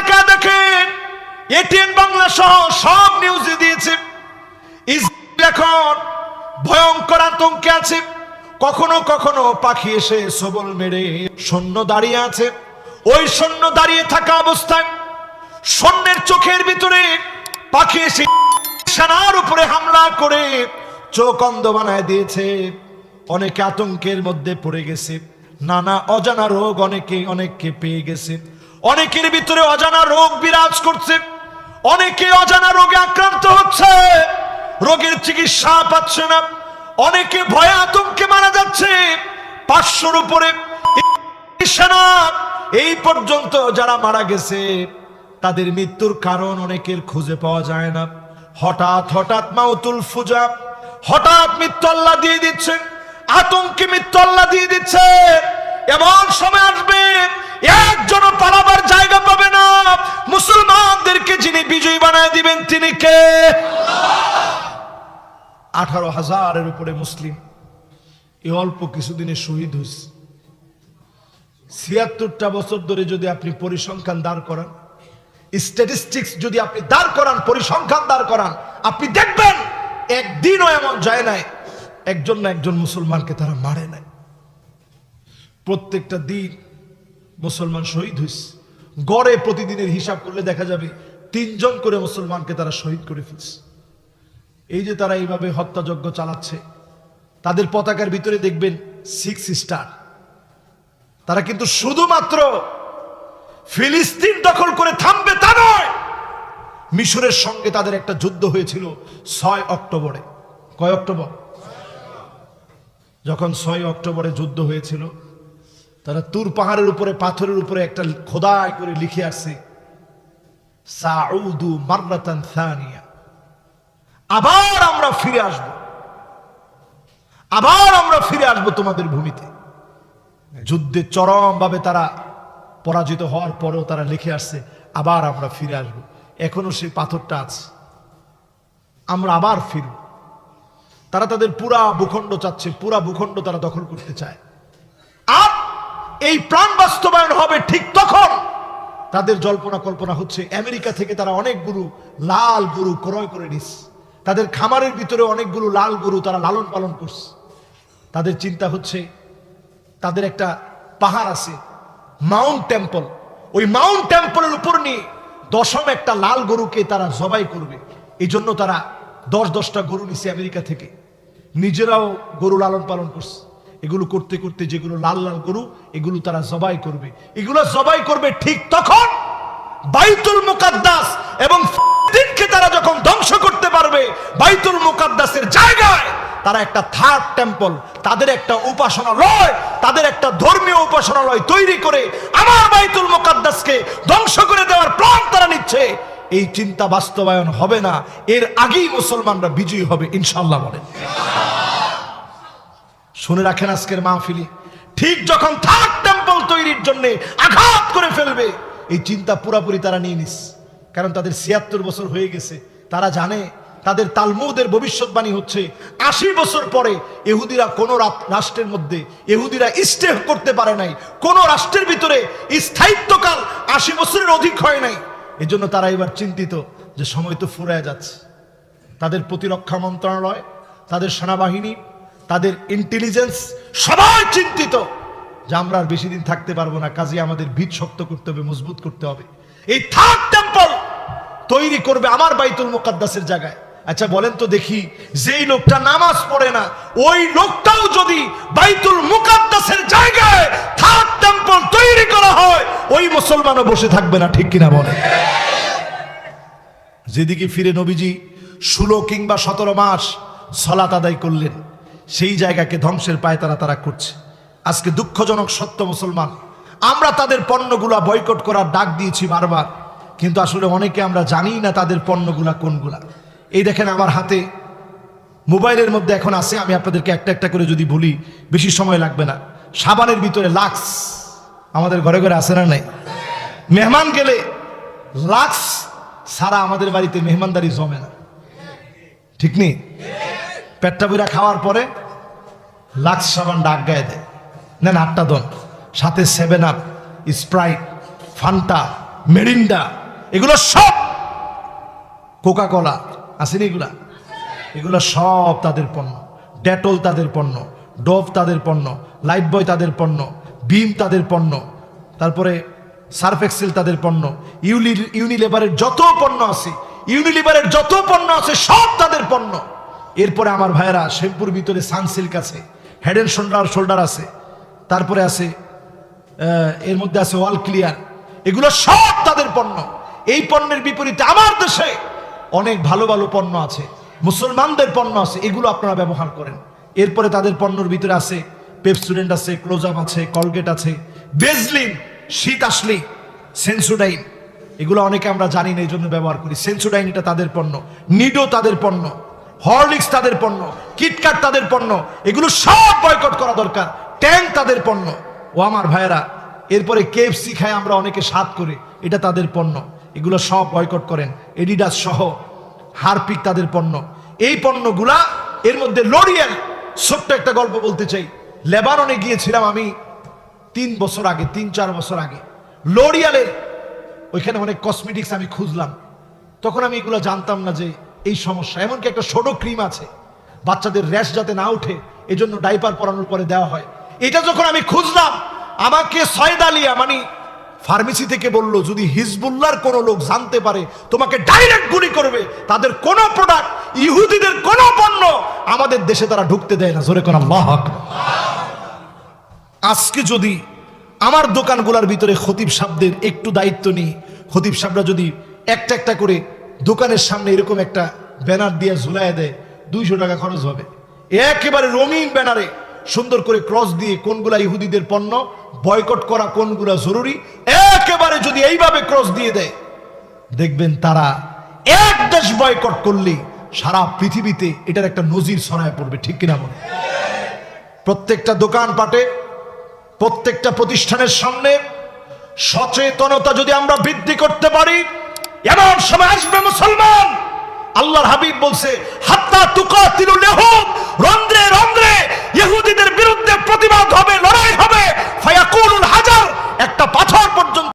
তাকায় দেখেন। এটিএন বাংলা সহ সব নিউজে দিয়েছে। ইসরায়েল এখন ভয়ঙ্কর আতঙ্কে আছে। কখনো কখনো পাখি এসে সবল মেরে সৈন্য দাঁড়িয়ে আছে। ওই সৈন্য দাঁড়িয়ে থাকা অবস্থায় সৈন্যের চোখের ভিতরে পাখি এসে সেনার উপরে হামলা করে চোখ অন্ধ বানায় দিয়েছে। অনেকে আতঙ্কের মধ্যে পড়ে গেছে। নানা অজানা রোগ অনেকে, অনেককে পেয়ে গেছে। অনেকের ভিতরে অজানা রোগ বিরাজ করছে। অনেকে অজানা রোগে আক্রান্ত হচ্ছে। রোগের চিকিৎসা পাচ্ছে না। অনেকে ভয়ে আতঙ্কে মারা যাচ্ছে। পাঁচশোর উপরে এই পর্যন্ত যারা মারা গেছে, তাদের মৃত্যুর কারণ অনেকের খুঁজে পাওয়া যায় না। হঠাৎ হঠাৎ মাউতুল ফুজা, হঠাৎ মৃত্যু আল্লাহ দিয়ে দিচ্ছে আতঙ্কে মৃত্যু আল্লাহ দিয়ে দিচ্ছে। এমন সময় আসবে একজন পালাবার জায়গা পাবে না। মুসলমানদেরকে যিনি বিজয়ী বানায় দিবেন, তিনি কে? আঠারো হাজারের উপরে মুসলিম। এই অল্প কিছুদিনে শহীদ হয়েছে ছিয়াত্তরটা বছর ধরে যদি আপনি পরিসংখ্যান দাঁড় করান স্ট্যাটিস্টিক্স যদি আপনি দাঁড় করান, পরিসংখ্যান দাঁড় করান, আপনি দেখবেন একদিনও এমন যায় নাই। একজন না একজন মুসলমানকে তারা মারে নাই। প্রত্যেকটা দিন মুসলমান শহীদ হয়েছে গড়ে প্রতিদিনের হিসাব করলে দেখা যাবে তিনজন করে মুসলমানকে তারা শহীদ করে ফেলছে। এই যে তারা এইভাবে হত্যাযজ্ঞ চালাচ্ছে, তাদের পতাকার ভিতরে দেখবেন সিক্স স্টার তারা কিন্তু শুধুমাত্র ফিলিস্তিন দখল করে থামবে তা নয়, মিশরের সঙ্গে তাদের একটা যুদ্ধ হয়েছিল ছয় অক্টোবরে। কয় অক্টোবর? যখন ছয় অক্টোবরে যুদ্ধ হয়েছিল তারা তুর পাহাড়ের উপরে, পাথরের উপরে একটা খোদাই করে লিখে আসছে, সাউদু মাররাতান সানিয়া। আবার আমরা ফিরে আসব। আবার আমরা ফিরে আসব তোমাদের ভূমিতে। যুদ্ধে চরমভাবে তারা পরাজিত হওয়ার পরেও তারা লিখে আসছে, আবার আমরা ফিরে আসব। এখনও সেই পাথরটা আছে। আমরা আবার ফিরব। তারা তাদের পুরা ভূখণ্ড চাচ্ছে, পুরা ভূখণ্ড তারা দখল করতে চায়। এই প্রাণ বাস্তবায়ন হবে ঠিক তখন। তাদের জল্পনা কল্পনা হচ্ছে, আমেরিকা থেকে তারা অনেকগুলো লাল গরু ক্রয় করে নিস। তাদের খামারের ভিতরে অনেকগুলো লাল গরু তারা লালন পালন করছে তাদের চিন্তা হচ্ছে, তাদের একটা পাহাড় আছে, মাউন্ট টেম্পল। ওই মাউন্ট টেম্পলের উপর নিয়ে দশম একটা লাল গরুকে তারা জবাই করবে। এই জন্য তারা দশ দশটা গরু নিছে আমেরিকা থেকে। নিজেরাও গরু লালন পালন করছে এগুলো করতে করতে যেগুলো লাল লাল গরু, এগুলো তারা জবাই করবে। এগুলো জবাই করবে ঠিক তখন বাইতুল মুকাদ্দাস এবং দিনকে তারা যখন ধ্বংস করতে পারবে, বাইতুল মুকাদ্দাসের জায়গায় তারা একটা থার্ড টেম্পল, তাদের একটা উপাসনালয়, তাদের একটা ধর্মীয় উপাসনালয় তৈরি করে আমার বাইতুল মুকাদ্দাসকে ধ্বংস করে দেওয়ার প্ল্যান তারা নিচ্ছে। এই চিন্তা বাস্তবায়ন হবে না, এর আগেই মুসলমানরা বিজয়ী হবে ইনশাল্লাহ বলেন। শুনে রাখেন আজকের মাহফিলি। ঠিক যখন থার্ড টেম্পল তৈরির জন্য আঘাত করে ফেলবে, এই চিন্তা পুরাপুরি তারা নিয়ে নিস। কারণ তাদের ছিয়াত্তর বছর হয়ে গেছে। তারা জানে, তাদের তালমুদের ভবিষ্যৎবাণী হচ্ছে, আশি বছর পরে এহুদিরা কোনো রাষ্ট্রের মধ্যে এহুদিরা স্টে করতে পারে নাই। কোনো রাষ্ট্রের ভিতরে স্থায়িত্বকাল আশি বছরের অধিক হয় নাই। এজন্য তারা এবার চিন্তিত যে সময় তো ফুরায় যাচ্ছে। তাদের প্রতিরক্ষা মন্ত্রণালয়, তাদের সেনাবাহিনী তাদের ইন্টেলিজেন্স সবাই চিন্তিত যে আমরা আর বেশি দিন থাকতে পারব না, কাজে আমাদের ভিত শক্ত করতে হবে, মজবুত করতে হবে। এই থার্ড টেম্পল তৈরি করবে আমার বাইতুল মুকাদ্দাসের জায়গায়। আচ্ছা বলেন তো দেখি, যেই লোকটা নামাজ পড়ে না, ওই লোকটাও যদি বাইতুল মুকাদ্দাসের জায়গায় থার্ড টেম্পল তৈরি করা হয়, ওই মুসলমানও বসে থাকবে না, ঠিক কিনা বলে যেদিকে ফিরে নবীজি ষোলো কিংবা সতেরো মাস সলাত আদায় করলেন সেই জায়গাকে ধ্বংসের পায় তারা তারা করছে। আজকে দুঃখজনক সত্য মুসলমান। আমরা তাদের পণ্যগুলা বয়কট করার ডাক দিয়েছি বারবার। কিন্তু আসলে অনেকে আমরা জানি না তাদের পণ্যগুলা কোনগুলা। এই দেখেন আমার হাতে মোবাইলের মধ্যে এখন আছে, আমি আপনাদেরকে একটা একটা করে যদি বলি, বেশি সময় লাগবে না। সাবানের ভিতরে লাক্স আমাদের ঘরে ঘরে আছে না নাই? মেহমান গেলে লাক্স সারা আমাদের বাড়িতে মেহমানদারি জমে না। ঠিক নেই? পেটটা বইরা খাওয়ার পরে লাক্স সাবান ডাক গায়ে দেয়। নেন আটটা দন, সাথে Seven Up Sprite Fanta Mirinda এগুলো সব কোকা কোলা আসেনি এগুলা? এগুলো সব তাদের পণ্য। ডেটল তাদের পণ্য ডোভ তাদের পণ্য লাইফ বয় তাদের পণ্য বিম তাদের পণ্য, তারপরে সার্ফ এক্সেল তাদের পণ্য ইউনি ইউনিলেভারের যত পণ্য আছে ইউনিলিভারের যত পণ্য আছে, সব তাদের পণ্য। এরপরে আমার ভাইয়েরা শ্যাম্পুর ভিতরে সানসিল্ক আছে হেড অ্যান্ড শোল্ডার শোল্ডার আছে, তারপরে আছে এর মধ্যে আছে ওয়াল ক্লিয়ার এগুলো সব তাদের পণ্য। এই পণ্যের বিপরীতে আমার দেশে অনেক ভালো ভালো পণ্য আছে, মুসলমানদের পণ্য আছে, এগুলো আপনারা ব্যবহার করেন। এরপরে তাদের পণ্যের ভিতরে আছে, পেপসুডেন্ট আছে ক্লোজআপ আছে, কলগেট আছে বেজলিন শীত আসলি, সেন্সোডাইন। এগুলো অনেকে আমরা জানি না, এই জন্য ব্যবহার করি। সেন্সোডাইন এটা তাদের পণ্য, নিডো তাদের পণ্য। হরলিক্স তাদের পণ্য কিটকাট তাদের পণ্য, এগুলো সব বয়কট করা দরকার। ট্যাঙ্ক তাদের পণ্য। ও আমার ভাইয়েরা, এরপরে কেএফসি খায় আমরা অনেকে স্বাদ করে, এটা তাদের পণ্য। এগুলো সব বয়কট করেন। এডিডাস সহ হারপিক তাদের পণ্য। এই পণ্যগুলা, এর মধ্যে লরিয়াল ছোট্ট একটা গল্প বলতে চাই। লেবাননে গিয়েছিলাম আমি তিন বছর আগে, তিন চার বছর আগে। লরিয়ালের ওইখানে অনেক কসমেটিক্স আমি খুঁজলাম। তখন আমি এগুলো জানতাম না যে এই সমস্যা। এমনকি একটা ছোট ক্রিম আছে। বাচ্চাদের র্যাশ যাতে না উঠে এজন্য ডাইপার পরানোর পরে দেওয়া হয়। এটা যখন আমি খুঁজলাম, আমাকে সয়দ আলিয়া মানে ফার্মেসি থেকে বলল, যদি হিজবুল্লাহর কোন লোক জানতে পারে, তোমাকে ডাইরেক্ট গুলি করবে, তাদের কোন প্রোডাক্ট ইহুদিদের কোন পণ্য, আমাদের দেশে তারা ঢুকতে দেয় না। জোরে আল্লাহ আকবার। আজকে যদি আমার দোকানগুলোর ভিতরে খতিব সাহেবদের একটু দায়িত্ব নিই, খতিব সাহেবরা যদি একটা একটা করে দোকানের সামনে এরকম একটা ব্যানার দিয়ে ঝুলাই দেয়, দুইশো টাকা খরচ হবে। একেবারে রঙিন ব্যানারে সুন্দর করে ক্রস দিয়ে কোনগুলা ইহুদিদের পণ্য, বয়কট করা কোনগুলা জরুরি, একেবারে যদি এইভাবে ক্রস দিয়ে দেয়, দেখবেন তারা এক দেশ বয়কট করলে সারা পৃথিবীতে এটার একটা নজির ছড়ায় পড়বে, ঠিক কিনা বলে? প্রত্যেকটা দোকানপাটে, প্রত্যেকটা প্রতিষ্ঠানের সামনে সচেতনতা যদি আমরা বৃদ্ধি করতে পারি সময় আসবে মুসলমান। আল্লাহর হাবিব বলছে, হাত্তা তুকা তিরু লেহুম রন্ধ্রে রন্ধ্রে ইহুদিদের বিরুদ্ধে প্রতিবাদ হবে, লড়াই হবে, ফায়াকুলুল হাজার, একটা পাথর পর্যন্ত